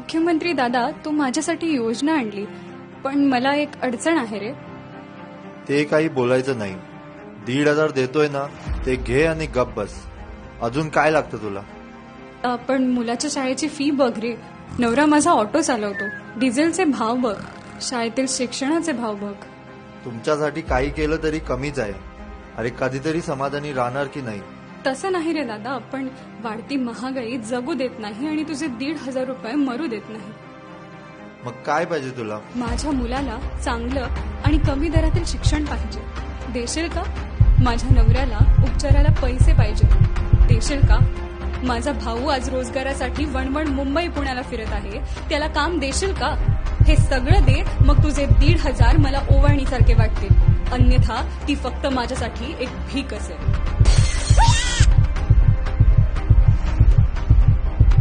मुख्यमंत्री दादा तू माझ्यासाठी योजना आणली पण मला एक अडचण आहे रे. ते काही बोलायचं नाही. दीड हजार देतोय ना ते घे आणि गप बस. अजून काय लागतं तुला? अ, पण मुलाच्या शाळेची फी बघ रे. नवरा माझा ऑटो चालवतो. डिझेलचे भाव बघ. शाळेतील शिक्षणाचे भाव बघ. तुमच्यासाठी काही केलं तरी कमीच आहे. अरे कधीतरी समाधानी राहणार की नाही? तसं नाही रे दादा पण वाढती महागाई जगू देत नाही आणि तुझे दीड हजार रुपये मरू देत नाही. मग काय पाहिजे तुला? माझ्या मुलाला चांगलं आणि कमी दरातील शिक्षण पाहिजे. देशील का? माझ्या नवऱ्याला उपचाराला पैसे पाहिजे. देशील का? माझा भाऊ आज रोजगारासाठी वणवण मुंबई पुण्याला फिरत आहे. त्याला काम देशील का? हे सगळं दे मग तुझे दीड हजार मला ओवाळणीसारखे वाटतील. अन्यथा ती फक्त माझ्यासाठी एक भीक असेल.